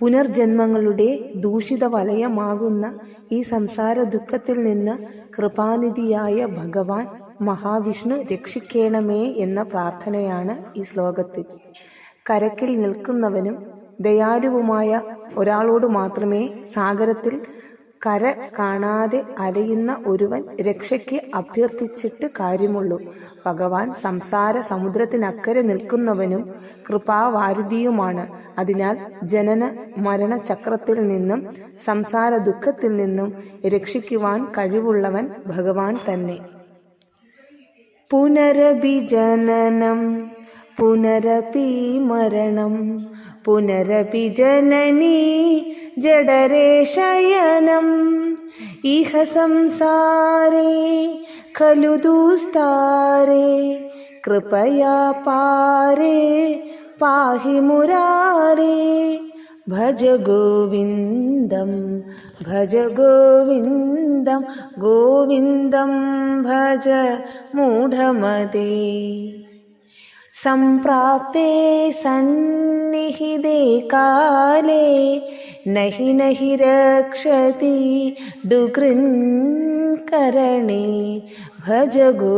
പുനർജന്മങ്ങളുടെ ദൂഷിത വലയമാകുന്ന ഈ സംസാര ദുഃഖത്തിൽ നിന്ന് കൃപാനിധിയായ ഭഗവാൻ മഹാവിഷ്ണു രക്ഷിക്കണമേ എന്ന പ്രാർത്ഥനയാണ് ഈ ശ്ലോകത്തിൽ. കരക്കിൽ നിൽക്കുന്നവനും ദയാലുവുമായ ഒരാളോട് മാത്രമേ സാഗരത്തിൽ കര കാണാതെ അലയുന്ന ഒരുവൻ രക്ഷയ്ക്ക് അഭ്യർത്ഥിച്ചിട്ട് കാര്യമുള്ളൂ. ഭഗവാൻ സംസാര സമുദ്രത്തിനക്കരെ നിൽക്കുന്നവനും കൃപാവാരിധിയുമാണ്. അതിനാൽ ജനന മരണ ചക്രത്തിൽ നിന്നും സംസാര ദുഃഖത്തിൽ നിന്നും രക്ഷിക്കുവാൻ കഴിവുള്ളവൻ ഭഗവാൻ തന്നെ. പുനരഭിജനനം പുനരപി മരണം പുനരപി ജനനി ജഡരേ ശയനം. ഇഹ സംസാരേ ഖലു ദൂസ്താരേ കൃപയാ പാരേ पाहि मुरारे। भज गोविन्दं भज गोविन्दं गोविन्दं भज मूढमते। सम्प्राप्ते सन्निहिते काले नहि नहि रक्षति डुकन् करणे। भज गो